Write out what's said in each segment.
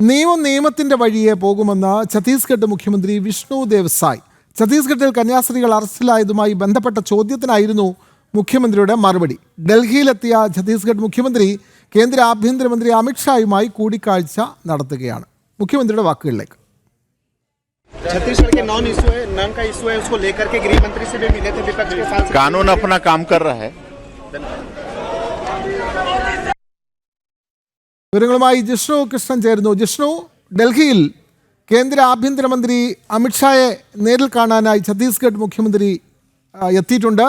നിയമം നിയമത്തിന്റെ വഴിയെ പോകുമെന്ന് ഛത്തീസ്ഗഡ് മുഖ്യമന്ത്രി വിഷ്ണു ദേവ് സായ് ഛത്തീസ്ഗഡിൽ കന്യാസ്ത്രീകൾ അറസ്റ്റിലായതുമായി ബന്ധപ്പെട്ട ചോദ്യത്തിനായിരുന്നു മുഖ്യമന്ത്രിയുടെ മറുപടി ഡൽഹിയിലെത്തിയ ഛത്തീസ്ഗഡ് മുഖ്യമന്ത്രി കേന്ദ്ര ആഭ്യന്തരമന്ത്രി അമിത്ഷായുമായി കൂടിക്കാഴ്ച നടത്തുകയാണ് മുഖ്യമന്ത്രിയുടെ വാക്കുകളിലേക്ക് छत्तीसगढ़ के नॉन इशू है नन का इशू है उसको लेकर के गृह मंत्री से भी मिले थे विपक्ष के सांसद कानून अपना काम कर रहा है വിവരങ്ങളുമായി ജിഷ്ണു കൃഷ്ണൻ ചേരുന്നു. ജിഷ്ണു ഡൽഹിയിൽ കേന്ദ്ര ആഭ്യന്തരമന്ത്രി അമിത്ഷായെ നേരിൽ കാണാനായി ഛത്തീസ്ഗഡ് മുഖ്യമന്ത്രി എത്തിയിട്ടുണ്ട്.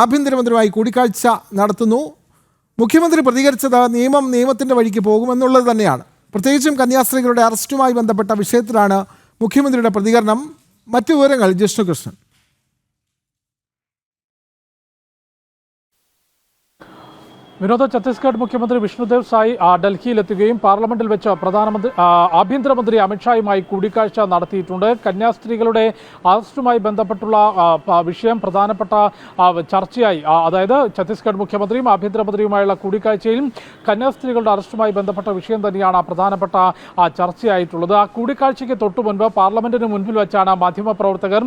ആഭ്യന്തരമന്ത്രിയുമായി കൂടിക്കാഴ്ച നടത്തുന്നു. മുഖ്യമന്ത്രി പ്രതികരിച്ചത് നിയമം നിയമത്തിന്റെ വഴിക്ക് പോകുമെന്നുള്ളത് തന്നെയാണ്. പ്രത്യേകിച്ചും കന്യാസ്ത്രീകളുടെ അറസ്റ്റുമായി ബന്ധപ്പെട്ട വിഷയത്തിലാണ് മുഖ്യമന്ത്രിയുടെ പ്രതികരണം. മറ്റു വിവരങ്ങൾ ജിഷ്ണു കൃഷ്ണൻ. വിനോദ ഛത്തീസ്ഗഡ് മുഖ്യമന്ത്രി വിഷ്ണുദേവ് സായി ഡൽഹിയിലെത്തുകയും പാർലമെന്റിൽ വെച്ച് പ്രധാനമന്ത്രി ആഭ്യന്തരമന്ത്രി അമിത്ഷായുമായി കൂടിക്കാഴ്ച നടത്തിയിട്ടുണ്ട്. കന്യാസ്ത്രീകളുടെ അറസ്റ്റുമായി ബന്ധപ്പെട്ടുള്ള വിഷയം പ്രധാനപ്പെട്ട ചർച്ചയായി. അതായത് ഛത്തീസ്ഗഡ് മുഖ്യമന്ത്രിയും ആഭ്യന്തരമന്ത്രിയുമായുള്ള കൂടിക്കാഴ്ചയിലും കന്യാസ്ത്രീകളുടെ അറസ്റ്റുമായി ബന്ധപ്പെട്ട വിഷയം തന്നെയാണ് പ്രധാനപ്പെട്ട ചർച്ചയായിട്ടുള്ളത്. ആ കൂടിക്കാഴ്ചയ്ക്ക് തൊട്ടു മുൻപ് പാർലമെന്റിന് മുൻപിൽ വെച്ചാണ് മാധ്യമപ്രവർത്തകർ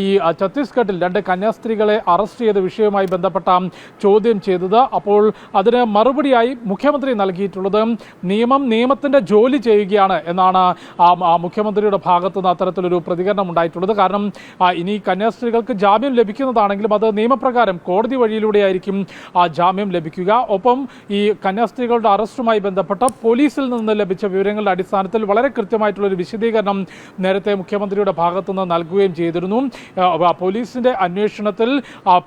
ഈ ഛത്തീസ്ഗഡിൽ രണ്ട് കന്യാസ്ത്രീകളെ അറസ്റ്റ് ചെയ്ത വിഷയവുമായി ബന്ധപ്പെട്ട ചോദ്യം ചെയ്തത്. അപ്പോൾ അതിന് മറുപടിയായി മുഖ്യമന്ത്രി നൽകിയിട്ടുള്ളത് നിയമം നിയമത്തിന്റെ ജോലി ചെയ്യുകയാണ് എന്നാണ് മുഖ്യമന്ത്രിയുടെ ഭാഗത്തു നിന്ന് അത്തരത്തിലൊരു പ്രതികരണം ഉണ്ടായിട്ടുള്ളത്. കാരണം ഇനി കന്യാസ്ത്രീകൾക്ക് ജാമ്യം ലഭിക്കുന്നതാണെങ്കിലും അത് നിയമപ്രകാരം കോടതി വഴിയിലൂടെയായിരിക്കും ആ ജാമ്യം ലഭിക്കുക. ഒപ്പം ഈ കന്യാസ്ത്രീകളുടെ അറസ്റ്റുമായി ബന്ധപ്പെട്ട പോലീസിൽ നിന്ന് ലഭിച്ച വിവരങ്ങളുടെ അടിസ്ഥാനത്തിൽ വളരെ കൃത്യമായിട്ടുള്ള ഒരു വിശദീകരണം നേരത്തെ മുഖ്യമന്ത്രിയുടെ ഭാഗത്തുനിന്ന് നൽകുകയും ചെയ്തിരുന്നു. പോലീസിന്റെ അന്വേഷണത്തിൽ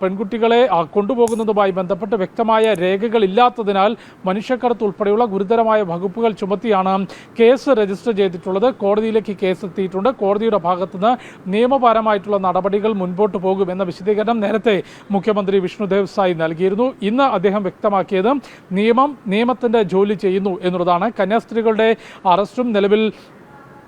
പെൺകുട്ടികളെ കൊണ്ടുപോകുന്നതുമായി ബന്ധപ്പെട്ട് വ്യക്തമായ രേഖകൾ ഇല്ലാത്തതിനാൽ മനുഷ്യക്കടത്ത് ഉൾപ്പെടെയുള്ള ഗുരുതരമായ വകുപ്പുകൾ ചുമത്തിയാണ് കേസ് രജിസ്റ്റർ ചെയ്തിട്ടുള്ളത്. കോടതിയിലേക്ക് കേസ് എത്തിയിട്ടുണ്ട്. കോടതിയുടെ ഭാഗത്തുനിന്ന് നിയമപരമായിട്ടുള്ള നടപടികൾ മുൻപോട്ട് പോകും എന്ന വിശദീകരണം നേരത്തെ മുഖ്യമന്ത്രി വിഷ്ണുദേവ് സായി നൽകിയിരുന്നു. ഇന്ന് അദ്ദേഹം വ്യക്തമാക്കിയത് നിയമം നിയമത്തിന്റെ ജോലി ചെയ്യുന്നു എന്നുള്ളതാണ്. കന്യാസ്ത്രീകളുടെ അറസ്റ്റും നിലവിൽ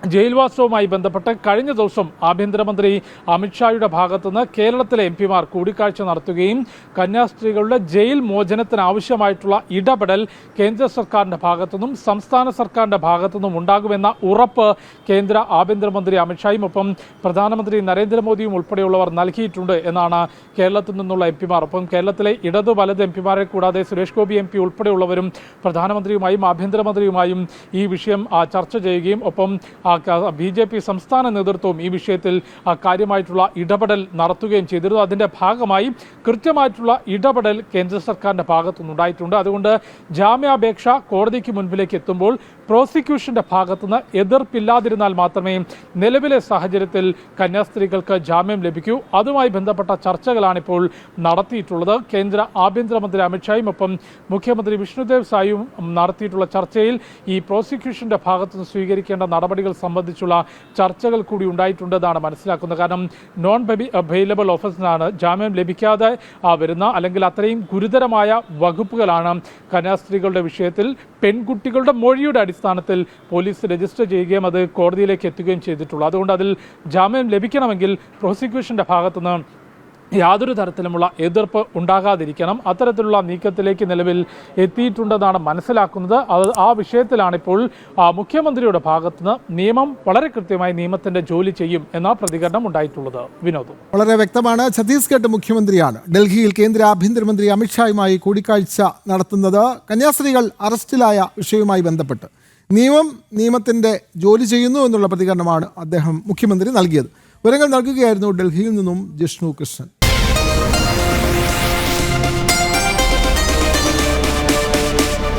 ജയിൽവാസവുമായി ബന്ധപ്പെട്ട് കഴിഞ്ഞ ദിവസം ആഭ്യന്തരമന്ത്രി അമിത്ഷായുടെ ഭാഗത്തുനിന്ന് കേരളത്തിലെ എം പിമാർ കൂടിക്കാഴ്ച നടത്തുകയും കന്യാസ്ത്രീകളുടെ ജയിൽ മോചനത്തിനാവശ്യമായിട്ടുള്ള ഇടപെടൽ കേന്ദ്ര സർക്കാരിന്റെ ഭാഗത്തുനിന്നും സംസ്ഥാന സർക്കാരിന്റെ ഭാഗത്തുനിന്നും ഉണ്ടാകുമെന്ന ഉറപ്പ് കേന്ദ്ര ആഭ്യന്തരമന്ത്രി അമിത്ഷായും ഒപ്പം പ്രധാനമന്ത്രി നരേന്ദ്രമോദിയും ഉൾപ്പെടെയുള്ളവർ നൽകിയിട്ടുണ്ട് എന്നാണ് കേരളത്തിൽ നിന്നുള്ള എം പിമാർ. ഒപ്പം കേരളത്തിലെ ഇടതു വലത് എം പിമാരെ കൂടാതെ സുരേഷ് ഗോപി എം പി ഉൾപ്പെടെയുള്ളവരും പ്രധാനമന്ത്രിയുമായും ആഭ്യന്തരമന്ത്രിയുമായും ഈ വിഷയം ചർച്ച ചെയ്യുകയും ഒപ്പം ബി ജെ പി സംസ്ഥാന നേതൃത്വവും ഈ വിഷയത്തിൽ കാര്യമായിട്ടുള്ള ഇടപെടൽ നടത്തുകയും ചെയ്തിരുന്നു. അതിന്റെ ഭാഗമായി കൃത്യമായിട്ടുള്ള ഇടപെടൽ കേന്ദ്ര സർക്കാരിന്റെ ഭാഗത്തുനിന്നുണ്ടായിട്ടുണ്ട്. അതുകൊണ്ട് ജാമ്യാപേക്ഷ കോടതിക്ക് മുൻപിലേക്ക് എത്തുമ്പോൾ പ്രോസിക്യൂഷന്റെ ഭാഗത്തുനിന്ന് എതിർപ്പില്ലാതിരുന്നാൽ മാത്രമേ നിലവിലെ സാഹചര്യത്തിൽ കന്യാസ്ത്രീകൾക്ക് ജാമ്യം ലഭിക്കൂ. അതുമായി ബന്ധപ്പെട്ട ചർച്ചകളാണ് ഇപ്പോൾ നടത്തിയിട്ടുള്ളത്. കേന്ദ്ര ആഭ്യന്തരമന്ത്രി അമിത്ഷായും ഒപ്പം മുഖ്യമന്ത്രി വിഷ്ണുദേവ് സായും നടത്തിയിട്ടുള്ള ചർച്ചയിൽ ഈ പ്രോസിക്യൂഷന്റെ ഭാഗത്തുനിന്ന് സ്വീകരിക്കേണ്ട നടപടികൾ സംബന്ധിച്ചുള്ള ചർച്ചകൾ കൂടി ഉണ്ടായിട്ടുണ്ടെന്നാണ് മനസ്സിലാക്കുന്നത്. കാരണം നോൺ അവൈലബിൾ ഓഫീസിനാണ് ജാമ്യം ലഭിക്കാതെ വരുന്ന അല്ലെങ്കിൽ അത്രയും ഗുരുതരമായ വകുപ്പുകളാണ് കന്യാസ്ത്രീകളുടെ വിഷയത്തിൽ പെൺകുട്ടികളുടെ മൊഴിയുടെ അടിസ്ഥാനത്തിൽ പോലീസ് രജിസ്റ്റർ ചെയ്യുകയും അത് കോടതിയിലേക്ക് എത്തുകയും ചെയ്തിട്ടുള്ളൂ. അതുകൊണ്ട് അതിൽ ജാമ്യം ലഭിക്കണമെങ്കിൽ പ്രോസിക്യൂഷന്റെ ഭാഗത്തുനിന്ന് യാതൊരു തരത്തിലുമുള്ള എതിർപ്പ് ഉണ്ടാകാതിരിക്കണം. അത്തരത്തിലുള്ള നീക്കത്തിലേക്ക് നിലവിൽ എത്തിയിട്ടുണ്ടെന്നാണ് മനസ്സിലാക്കുന്നത്. അത് ആ വിഷയത്തിലാണിപ്പോൾ മുഖ്യമന്ത്രിയുടെ ഭാഗത്തുനിന്ന് നിയമം വളരെ കൃത്യമായി നിയമത്തിന്റെ ജോലി ചെയ്യും എന്ന പ്രതികരണം ഉണ്ടായിട്ടുള്ളത്. വിനോദ്. വളരെ വ്യക്തമാണ്. ഛത്തീസ്ഗഡ് മുഖ്യമന്ത്രിയാണ് ഡൽഹിയിൽ കേന്ദ്ര ആഭ്യന്തരമന്ത്രി അമിത്ഷായുമായി കൂടിക്കാഴ്ച നടത്തുന്നത്. കന്യാസ്ത്രീകൾ അറസ്റ്റിലായ വിഷയവുമായി ബന്ധപ്പെട്ട് നിയമം നിയമത്തിന്റെ ജോലി ചെയ്യുന്നു എന്നുള്ള പ്രതികരണമാണ് അദ്ദേഹം മുഖ്യമന്ത്രി നൽകിയത്. വിവരങ്ങൾ നൽകുകയായിരുന്നു ഡൽഹിയിൽ നിന്നും ജിഷ്ണു കൃഷ്ണൻ.